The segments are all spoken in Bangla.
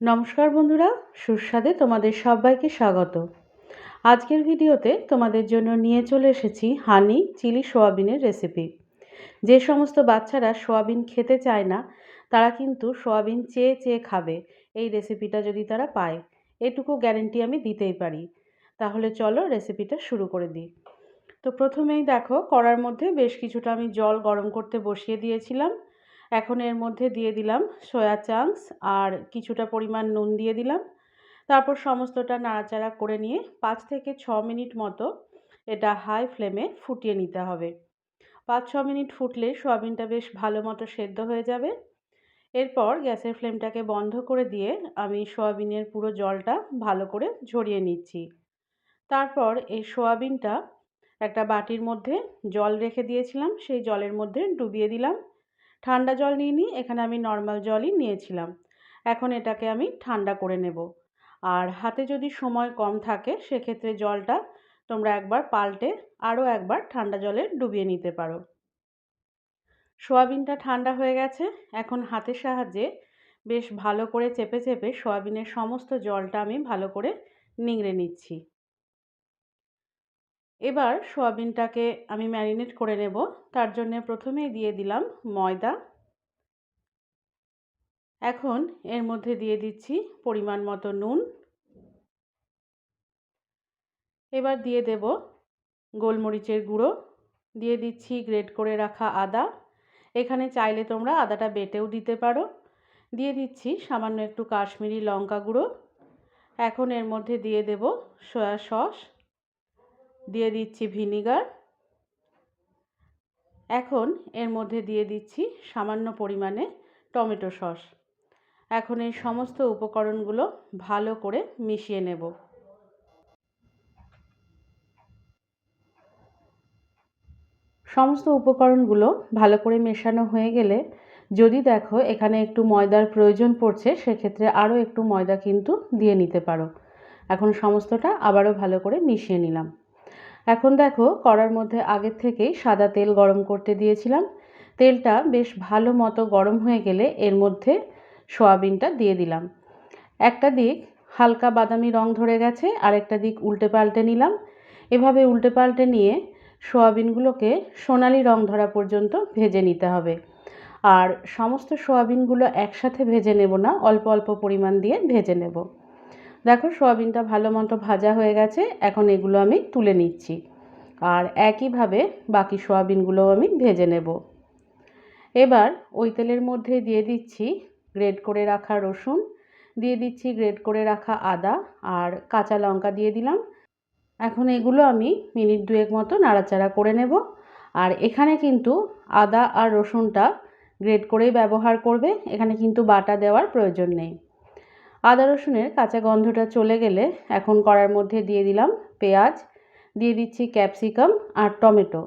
নমস্কার বন্ধুরা, সুস্বাদে তোমাদের সবাইকে স্বাগত। আজকের ভিডিওতে তোমাদের জন্য নিয়ে চলে এসেছি হানি চিলি সোয়াবিনের রেসিপি। যে সমস্ত বাচ্চারা সোয়াবিন খেতে চায় না, তারা কিন্তু সোয়াবিন চেয়ে চেয়ে খাবে, এই রেসিপিটা যদি তারা পায়, এটুকু গ্যারেন্টি আমি দিতেই পারি। তাহলে চলো রেসিপিটা শুরু করে দিই। তো প্রথমেই দেখো, কড়ার মধ্যে বেশ কিছুটা আমি জল গরম করতে বসিয়ে দিয়েছিলাম। এখন এর মধ্যে দিয়ে দিলাম সয়া চাংস আর কিছুটা পরিমাণ নুন দিয়ে দিলাম। তারপর সমস্তটা নাড়াচাড়া করে নিয়ে পাঁচ থেকে ছ মিনিট মতো এটা হাই ফ্লেমে ফুটিয়ে নিতে হবে। পাঁচ ছ মিনিট ফুটলে সোয়াবিনটা বেশ ভালো মতো সেদ্ধ হয়ে যাবে। এরপর গ্যাসের ফ্লেমটাকে বন্ধ করে দিয়ে আমি সোয়াবিনের পুরো জলটা ভালো করে ঝরিয়ে নিচ্ছি। তারপর এই সোয়াবিনটা একটা বাটির মধ্যে জল রেখে দিয়েছিলাম, সেই জলের মধ্যে ডুবিয়ে দিলাম। ঠান্ডা জল নিইনি এখানে আমি নর্মাল জলই নিয়েছিলাম। এখন এটাকে আমি ঠান্ডা করে নেব। আর হাতে যদি সময় কম থাকে, সেক্ষেত্রে জলটা তোমরা একবার পাল্টে আরও একবার ঠান্ডা জলে ডুবিয়ে নিতে পারো। সোয়াবিনটা ঠান্ডা হয়ে গেছে। এখন হাতের সাহায্যে বেশ ভালো করে চেপে চেপে সোয়াবিনের সমস্ত জলটা আমি ভালো করে নিংড়ে নিচ্ছি। এবার সোয়াবিনটাকে আমি ম্যারিনেট করে নেব। তার জন্য প্রথমেই দিয়ে দিলাম ময়দা। এখন এর মধ্যে দিয়ে দিচ্ছি পরিমাণ মতো নুন। এবার দিয়ে দেব গোলমরিচের গুঁড়ো। দিয়ে দিচ্ছি গ্রেট করে রাখা আদা। এখানে চাইলে তোমরা আদাটা বেটেও দিতে পারো। দিয়ে দিচ্ছি সামান্য একটু কাশ্মীরি লঙ্কা গুঁড়ো। এখন এর মধ্যে দিয়ে দেব সয়া সস। দিয়ে দিচ্ছি ভিনিগার। এখন এর মধ্যে দিয়ে দিচ্ছি সামান্য পরিমাণে টমেটো সস। এখন এই সমস্ত উপকরণগুলো ভালো করে মিশিয়ে নেব। সমস্ত উপকরণগুলো ভালো করে মেশানো হয়ে গেলে যদি দেখো এখানে একটু ময়দার প্রয়োজন পড়ছে, সেক্ষেত্রে আরও একটু ময়দা কিন্তু দিয়ে নিতে পারো। এখন সমস্তটা আবারও ভালো করে মিশিয়ে নিলাম। এখন দেখো কড়ার মধ্যে আগের থেকেই সাদা তেল গরম করতে দিয়েছিলাম। তেলটা বেশ ভালো মতো গরম হয়ে গেলে এর মধ্যে সোয়াবিনটা দিয়ে দিলাম। একটা দিক হালকা বাদামি রং ধরে গেছে, আর একটা দিক উল্টে পাল্টে নিলাম। এভাবে উল্টে পাল্টে নিয়ে সোয়াবিনগুলোকে সোনালি রং ধরা পর্যন্ত ভেজে নিতে হবে। আর সমস্ত সোয়াবিনগুলো একসাথে ভেজে নেব না, অল্প অল্প পরিমাণ দিয়ে ভেজে নেব। দেখো সোয়াবিনটা ভালো মতো ভাজা হয়ে গেছে, এখন এগুলো আমি তুলে নিচ্ছি। আর একইভাবে বাকি সোয়াবিনগুলোও আমি ভেজে নেব। এবার ওই তেলের মধ্যে দিয়ে দিচ্ছি গ্রেড করে রাখা রসুন, দিয়ে দিচ্ছি গ্রেড করে রাখা আদা আর কাঁচা লঙ্কা দিয়ে দিলাম। এখন এগুলো আমি মিনিট দুয়েক মতো নাড়াচাড়া করে নেব। আর এখানে কিন্তু আদা আর রসুনটা গ্রেড করেই ব্যবহার করবে, এখানে কিন্তু বাটা দেওয়ার প্রয়োজন নেই। আদা রসুনের কাঁচা গন্ধটা চলে গেলে এখন কড়ার মধ্যে দিয়ে দিলাম পেঁয়াজ, দিয়ে দিচ্ছি ক্যাপসিকাম আর টমেটো।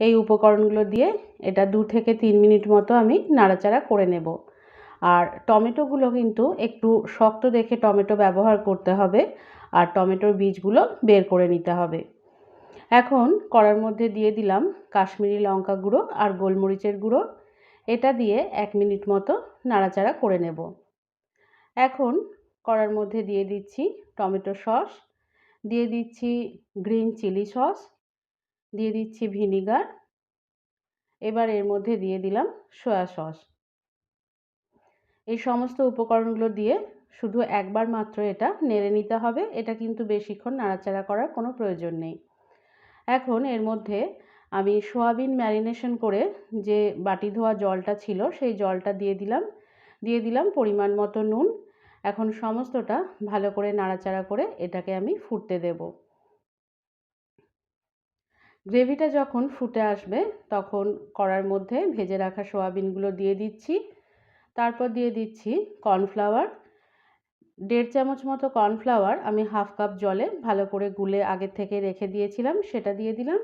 এই উপকরণগুলো দিয়ে এটা দু থেকে তিন মিনিট মতো আমি নাড়াচাড়া করে নেব। আর টমেটোগুলো কিন্তু একটু শক্ত দেখে টমেটো ব্যবহার করতে হবে আর টমেটোর বীজগুলো বের করে নিতে হবে। এখন কড়ার মধ্যে দিয়ে দিলাম কাশ্মীরি লঙ্কা গুঁড়ো আর গোলমরিচের গুঁড়ো। এটা দিয়ে এক মিনিট মতো নাড়াচাড়া করে নেব। এখন কড়ার মধ্যে দিয়ে দিচ্ছি টমেটো সস, দিয়ে দিচ্ছি গ্রিন চিলি সস, দিয়ে দিচ্ছি ভিনিগার। এবার এর মধ্যে দিয়ে দিলাম সয়া সস। এই সমস্ত উপকরণগুলো দিয়ে শুধু একবার মাত্র এটা নেড়ে নিতে হবে, এটা কিন্তু বেশিক্ষণ নাড়াচাড়া করার কোনো প্রয়োজন নেই। এখন এর মধ্যে আমি সোয়াবিন ম্যারিনেশন করে যে বাটি ধোয়া জলটা ছিল, সেই জলটা দিয়ে দিলাম। দিয়ে দিলাম পরিমাণ মতো নুন এখন সমস্তটা ভালো করে নাড়াচাড়া করে এটাকে আমি ফুটতে দেব। গ্রেভিটা যখন ফুটে আসবে, তখন কড়ার মধ্যে ভেজে রাখা সোয়াবিনগুলো দিয়ে দিচ্ছি। তারপর দিয়ে দিচ্ছি কর্নফ্লাওয়ার। দেড় চামচ মতো কর্নফ্লাওয়ার আমি হাফ কাপ জলে ভালো করে গুলে আগের থেকে রেখে দিয়েছিলাম, সেটা দিয়ে দিলাম।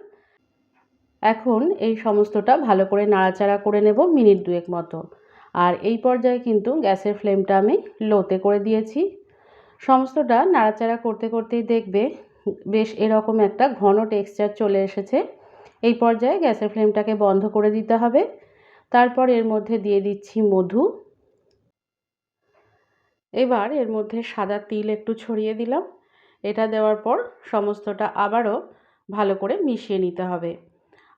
এখন এই সমস্তটা ভালো করে নাড়াচাড়া করে নেব মিনিট দুয়েক মতো। আর এই পর্যায়ে কিন্তু গ্যাসের ফ্লেমটা আমি লোতে করে দিয়েছি। সমস্তটা নাড়াচাড়া করতে করতেই দেখবে বেশ এরকম একটা ঘন টেক্সচার চলে এসেছে। এই পর্যায়ে গ্যাসের ফ্লেমটাকে বন্ধ করে দিতে হবে। তারপর এর মধ্যে দিয়ে দিচ্ছি মধু। এবার এর মধ্যে সাদা তিল একটু ছড়িয়ে দিলাম। এটা দেওয়ার পর সমস্তটা আবারও ভালো করে মিশিয়ে নিতে হবে।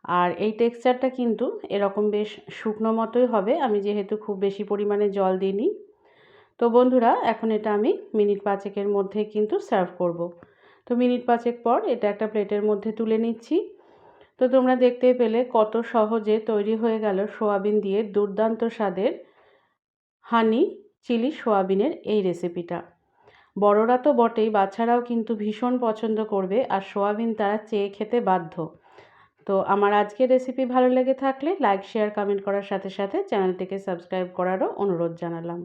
আর এই টেক্সচারটা কিন্তু এরকম বেশ শুকনো মতোই হবে। আমি যেহেতু খুব বেশি পরিমাণে জল দিইনি। তো বন্ধুরা, এখন এটা আমি মিনিট পাঁচেকের মধ্যে কিন্তু সার্ভ করব। তো মিনিট পাঁচেক পর এটা একটা প্লেটের মধ্যে তুলে নিচ্ছি। তো তোমরা দেখতে পেলে কত সহজে তৈরি হয়ে গেল সোয়াবিন দিয়ে দুর্দান্ত স্বাদের হানি চিলি সোয়াবিনের এই রেসিপিটা বড়রা তো বটেই, বাচ্চারাও কিন্তু ভীষণ পছন্দ করবে আর সোয়াবিন তারা চেয়ে খেতে বাধ্য। তো আমার আজকের রেসিপি ভালো লেগে থাকলে লাইক শেয়ার কমেন্ট করার সাথে সাথে চ্যানেলটিকে সাবস্ক্রাইব করারও অনুরোধ জানালাম।